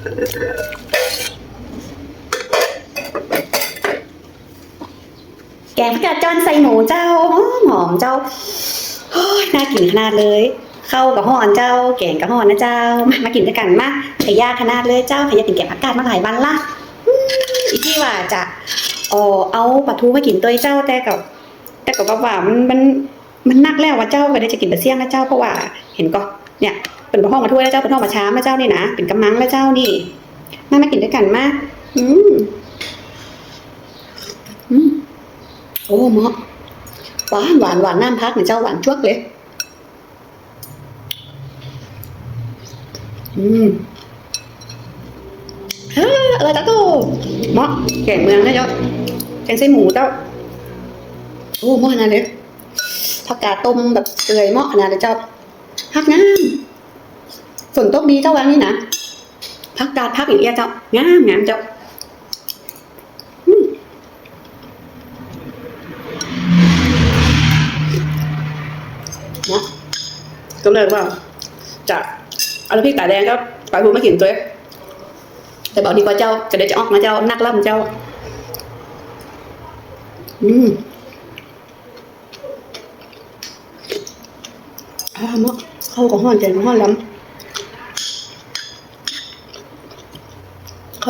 แกงผักกาดจอนใส่หมูเจ้าหอมหอมเจ้าน่ากินขนาดเลย เข้ากับห่อนเจ้า แกงกับห่อนนะเจ้า มามากินด้วยกันมาใช้ยากขนาดเลยเจ้าใครอยากกินแกงผักกาดมาหลายวันละอืมอีที่ว่าจะเออเอาปลาทูมากินตัวเจ้าแต่กับ แต่กับว่ามันมันมันนักแล้วว่าเจ้าก็ได้จะกินแต่เสี่ยงนะเจ้าเพราะว่า เห็นก็เนี่ย เป็นห้องมาถ้วยแล้วเจ้าเป็นห้องมาช้ามแล้วเจ้านี่นะเป็นกำมังแล้วเจ้านี่มามากินด้วยกันมาอืมอืมโอ้เหมาะหวานหวานหวานน้ำพักเนี่ยเจ้าหวานจวกเลย อืมฮ้ยอะไรจ้าโตเหมาะแกงเมืองนะเจ้าแกงไส้หมูเจ้าโอ้เหมาะนาดเลยผักกาดต้มแบบเปื่อยเหมาะนาดเลยเจ้าพักงาม ฝนตกดีเจ้าวันนี้นะพักกาดพักอย่างเงี้ยเจ้างามงามเจ้าก็เลยว่าจะเอาพริกตาแดงก็ปลาทูมากินตัวแต่บอกดีกว่าเจ้าจะได้จะออกมาเจ้านักล่ำเจ้า อืมอ่าเนาะเข้ากับห้อนใจกับห้อนล้ำ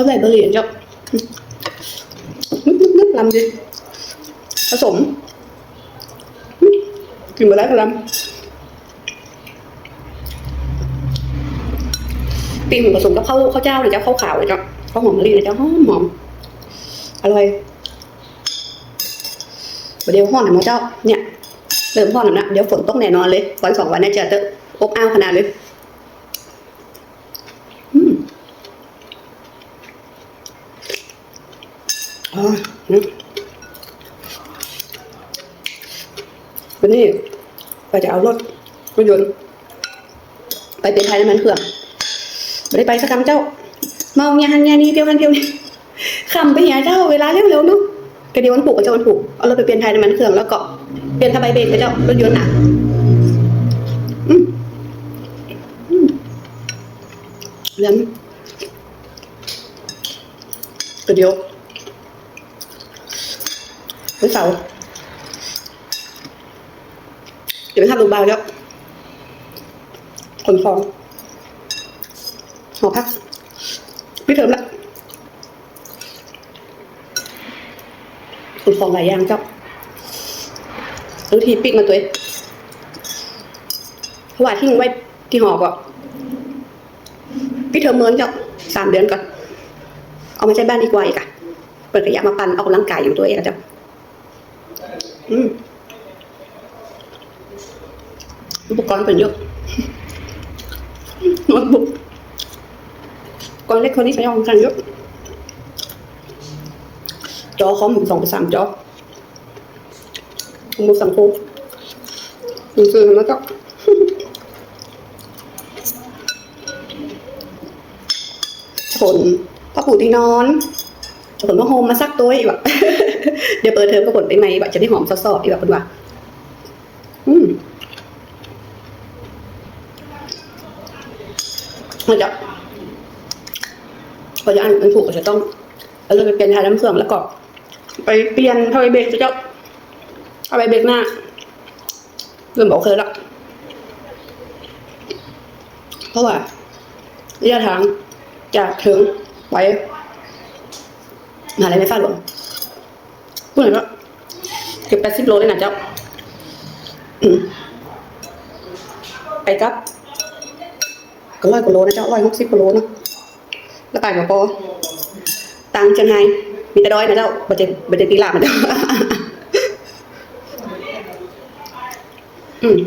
เขาใส่เบอร์รี่เจ้านึกนึกล้ำดิผสมกินมาได้ก็ลำปีหมูผสมกับข้าวข้าวเจ้าเลยเจ้าข้าวขาวเลยเจ้าข้าวหอมมะลิเลยเจ้าหอมหอมอร่อยเดี๋ยวห้อนหน่อยมั้งเจ้าเนี่ยเริ่มพ่อหน่อยนะเดี๋ยวฝนตกแน่นอนเลยวันสองวันนี้จะอบอ้าวขนาดเลยอืมอ๋ออืม วันนี้ก็จะเอารถรถยนต์ไปเป็นไทยน้ำมันเครื่องไม่ได้ไปสักคำเจ้า เมาเนี่ยฮันเนี่ยนี่เดียวกันเดียวนี่คำไปเหี้ยเจ้าเวลาเร็วๆนุ๊กก็เดียววันผูกก็จะวันผูกเอารถไปเปลี่ยนไทยน้ำมันเครื่องแล้วก็เปลี่ยนทำไมเบรกไปเจ้ารถยนต์อะเรื่องก็เดียว วันเสาร์เดี๋ยวไปทำลูกบาวแล้วขนของหอพักพี่เถิมละขนของหลายอย่างเจ้าบางทีปิดมาตัวเองเพราะว่าทิ้งไว้ที่หอก็พี่เธอเมินเจะสามเดือนก่อน เอามาใช้บ้านดีกว่าอีกอะเปิดขยะมาปั่นออกกำลังกายอยู่ตัวเองอะจ้ะอืม อุปเป็นเยอะโน้ตบุ๊กก่อนเล็กคนนี้ใช้ของกันเยอะจอคอมสองสามจอ một sản phụ bình thường nó có ผลผ้าปูที่นอนผลผ้าห่มมาซักตัวอีกแบบเดี๋ยวเปิดเทอมก็ผลไปไหมแบบจะได้หอมซอสๆอีกแบบคุณว่าอืม มันจะพอจะอันมันถูกก็จะต้องเอาเลยไปเปลี่ยนทาน้ำเครื่องแล้วก็ ไปเปลี่ยนทอยเบรกจะเอาไปเบรกหน้าเริ่มโอเคแล้วเพราะว่าระยะทางจากถึงไปมหาลัยไม่ฟาดหลวงพูดหน่อยว่าเกือบแปดสิบโลเลยนะเจ้าไปกับ ก็ร้อยกว่าโลนะเจ้าร้อยหกสิบกว่าโลเนะแล้วไปกับปอตังเชียงไฮมีแต่ดอยนะเจ้าบัจเจบัจเจตีลาบนเจ้าอืม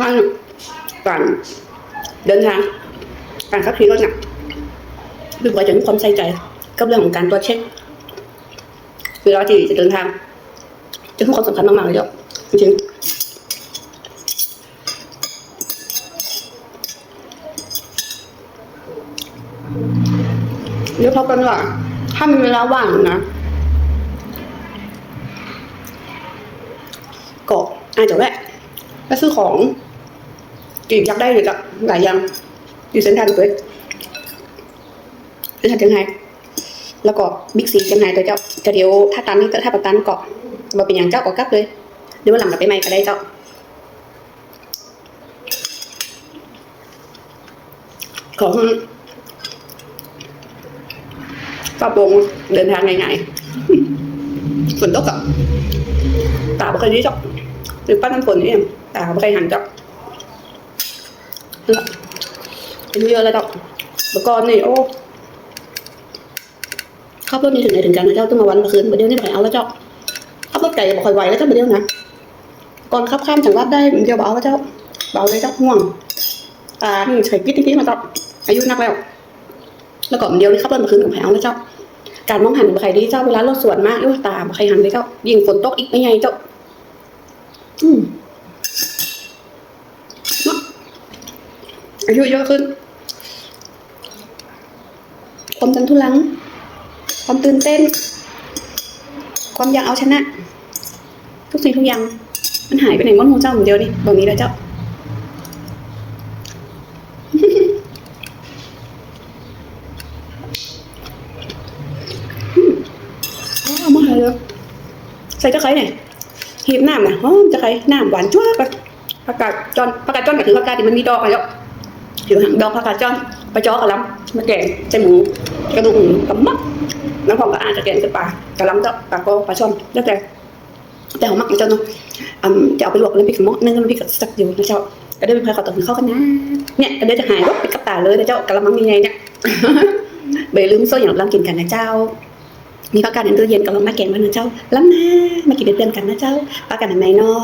ว่าก่อนเดินทางการขับขี่รถเนี่ยดูว่าจะมีความใส่ใจกับเรื่องของการตรวจเช็คคือเราที่จะเดินทางจะให้ความสำคัญมากๆเลยเจ้าจริง เดี๋ยวพบกันว่าถ้ามีเวลาว่างนะก็อาจจะแวะไปซื้อของจีบอยากได้หรือกับหลายอย่างอยู่เส้นทางเลยเป็นทัดเชียงไฮ้แล้วก็บิ๊กซีเชียงไฮ้ตัวเจ้าจะเดี๋ยวถ้าตันนี่ถ้าประตันเกาะมาเป็นอย่างเจ้าก็กลับเลยเดี๋ยววันหลังกลับไปใหม่ก็ได้เจ้าของ กระโปรงเดินทางง่ายๆฝนตกอะตาบ่เคยดีจ้ะหรือป้าน้ำฝนนี่เองตาบ่เคยหันจ้ะนั่นเยอะแล้วจ้ะเมื่อก่อนนี่โอ้ขับรถนี่ถึงไหนถึงกันนะเจ้าต้องมาวันมาคืนมาเดียวนี่ไปเอาแล้วเจ้าขับรถไก่บ่ค่อยไหวแล้วเจ้ามาเดียวนะก่อนขับข้ามจังหวัดได้เดียวเบเอาแล้วเจ้าเบาเลยเจ้าห่วงตาใส่กิ๊ดกิ๊ดมาเจ้าอายุนักแล้ว แล้วก็เดียวนี่เขับรถมาคืนกับแผงแล้วเจ้า การมองหันบ่ใครดีเจ้าเวลาเรถสวนมากด้วยตาบ่ใครหันเลยเจ้ายิงฝนตกอีกไม่ไงเจ้า อืมเนาะอายุเยอะขึ้นความดันทุลัง ความตื่นเต้น ความอยากเอาชนะ ทุกสิ่งทุกอย่าง มันหายไปไหนมันหูเจ้าเหมือนเดียวนี่บอกนี้แล้วเจ้า อ๋อมาเลยใส่ตะไคร้เนี่ยหีบน้ำนะหอมตะไคร้น้ำหวานจ้วบอะผักกาดจอนผักกาดจอนก็คือผักกาดที่มันมีดอกอะไรแล้วอยู่ห่างดอกผักกาดจอนไปจ้อกระลำมาแกงใส่หมูกระดูกหมูกับมักน้ำหอมก็อาจจะแกงใส่ปลากระลำเจ้าปลาก็ปลาช่อนแล้วแต่ แต่ของมักเจ้าเนาะจะเอาไปลวกน้ำพริกหม้อนึ่งน้ำพริกกับสักอยู่นะเจ้าก็ได้เป็นพายขอต่อถึงเข้ากันนะเนี่ยก็ได้จะหายรถไปกับตาเลยนะเจ้ากระมังมีไงเนี่ยเบลืมโซ่อย่างเรากินกันนะเจ้า มีประกาศในตู้เย็นก็ลองมาแกงมันนะเจ้าล้ำหน้ามากินเดือนกันนะเจ้าประกาศไหนเนาะ